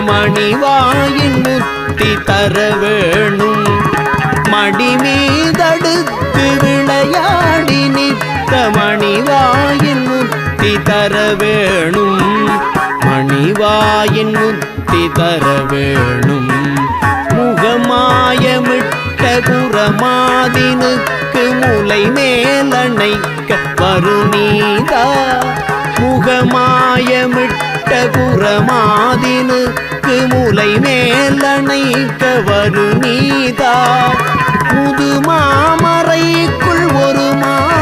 மணிவாயின் முத்தி தர வேணும். மடி மீதடுத்து விளையாடி நித்த மணிவாயின் முத்தி தர வேணும். மணிவாயின் முத்தி தர வேணும். முகமாயமிட்டு குரமாதினுக்கு முலை மேலணைக்க வருநீதா முகமாயமிட்ட குரமாதினுக்கு முலை மேலணைக்க வருநீதா? முதுமாமறைக்குள் ஒரு மா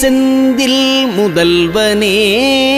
செந்தில் முதல்வனே.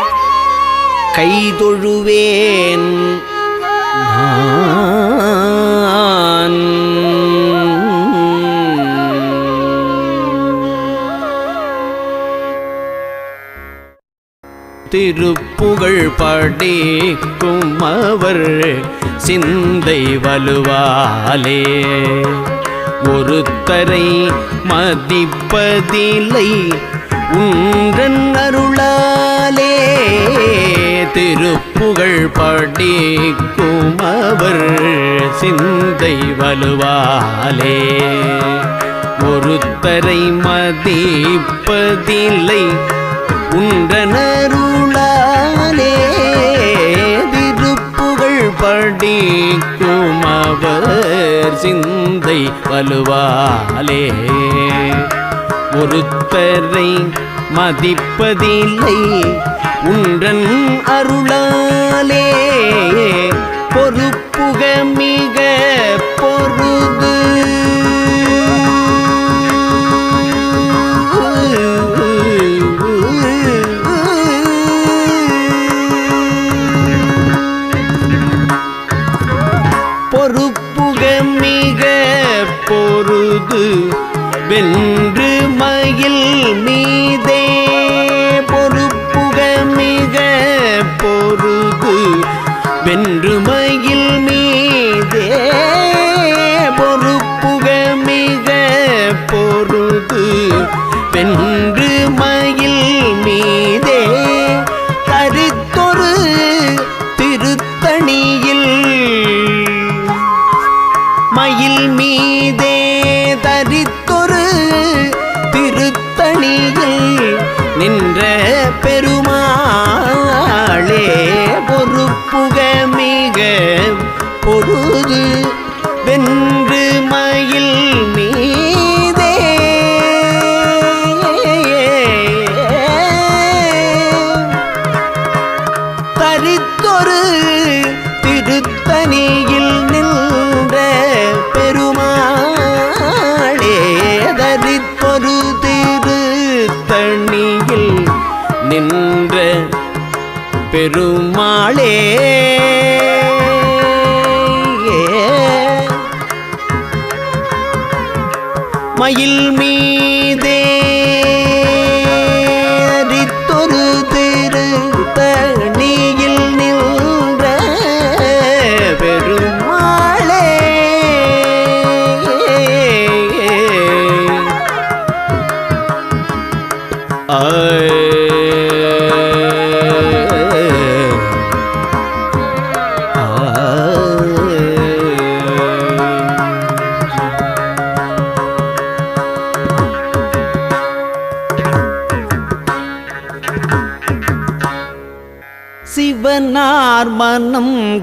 கைதொழுவேன் திருப்புகழ் படிக்கும் அவர் சிந்தை வலுவாலே. ஒருத்தரை மதிப்பதில்லை உன்றன் அருளாலே. திருப்புகழ் படிக்கும் அவர் சிந்தை வலுவாலே. ஒருத்தரை மதிப்பதில்லை உன்றனருளாலே. திருப்புகழ் படிக்கும் அவர் சிந்தை வலுவாலே. ஒருத்தரை மதிப்பதில்லை. உன்றன் அருளாலே பொறுப்புக மிக திருத்தணியில் நின்ற பெருமாளே பொறுப்புக மிக பொருது பெருமாளே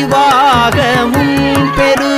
அறிவாகமும் பெரு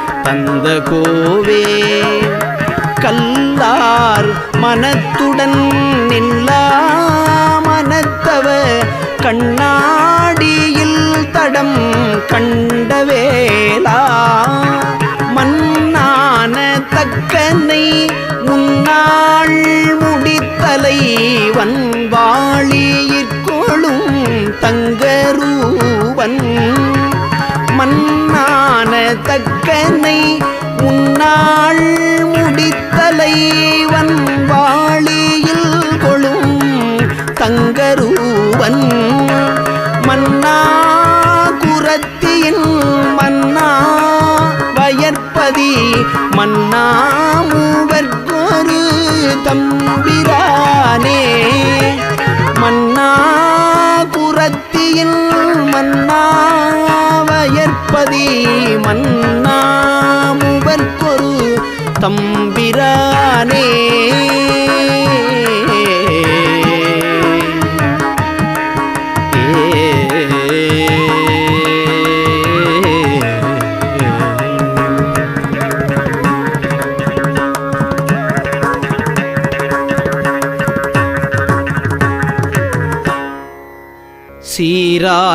தந்த கோவே. கல்லார் மனத்துடன் நில்லா மனத்தவ. கண்ணாடியில் தடம் கண்டவேலா மன்னான தக்கனை முன்னாள் முடித்தலை வன்வாளியிற்கொழும் தங்கரூவன். மன்னான தக்கனை உன்னாள் முடித்தலை வன்வாளியில் கொழும் தங்கரூவன். மன்னா குரத்தியின் மன்னா வயற்பதி மன்னா மூவர்க்கொரு தம்பிரானே. மன்னா குரத்தியின் மன்னா ஏற்பதி மன்னா மூவர்க்கொரு தம்பிரானே.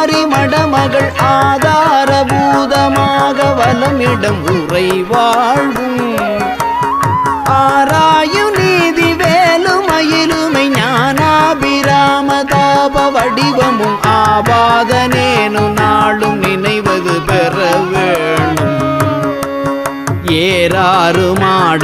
ஆரி மடமகள் ஆதாரபூதமாக வலமிடம் உரை வாழ்வும். ஆராயு நீதி வேலுமயிலுமை ஞானாபிராமதாப வடிவமும் ஆபாதனேனு நாளும் நினைவது பெற வேணும் ஏறாறு மாட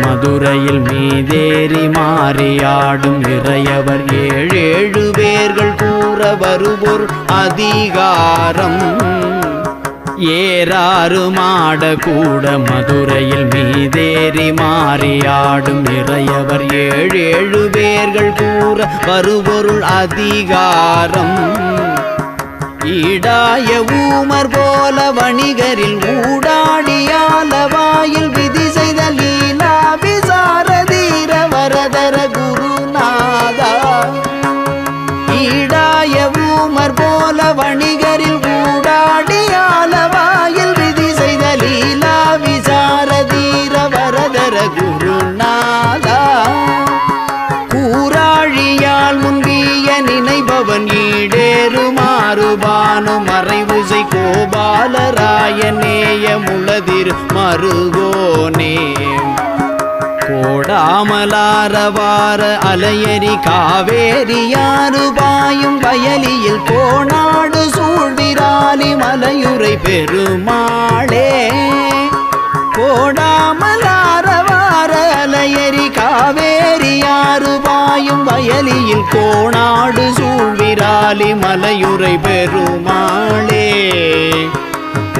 மதுரையில் மீதேறி மாறியாடும் இறையவர் ஏழேழு பேர்கள் கூற வருவோர் அதிகாரம். ஏறாறு மாடக்கூட மதுரையில் மீதேறி மாறியாடும் நிறையவர் ஏழு ஏழு பேர்கள் கூற வருபொருள் அதிகாரம். ஈடாய ஊமர் போல வணிகரில் ஊடாடியால நீர் மருவோனே கோடாமலாரவார அலையரி காவேரி யாரு பாயும் வயலியில் கோணாடு சூழ்விராலி மலையுரை பெருமாளே. கோடாமலாரவார அலையரி காவேரி யாரு பாயும் வயலியில் கோணாடு சூழ்விராலி மலையுரை பெருமாளே.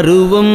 அருவம்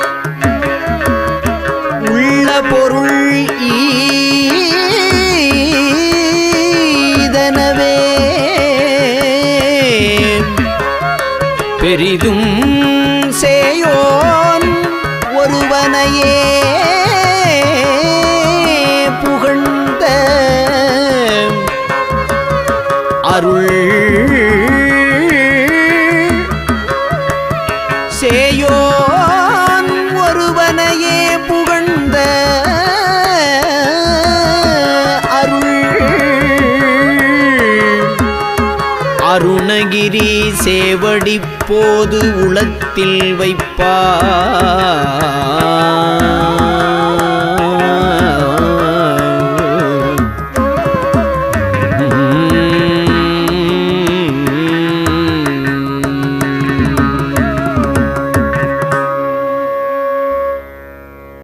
ஒருவனையே வடிப்போது உளத்தில் வைப்பா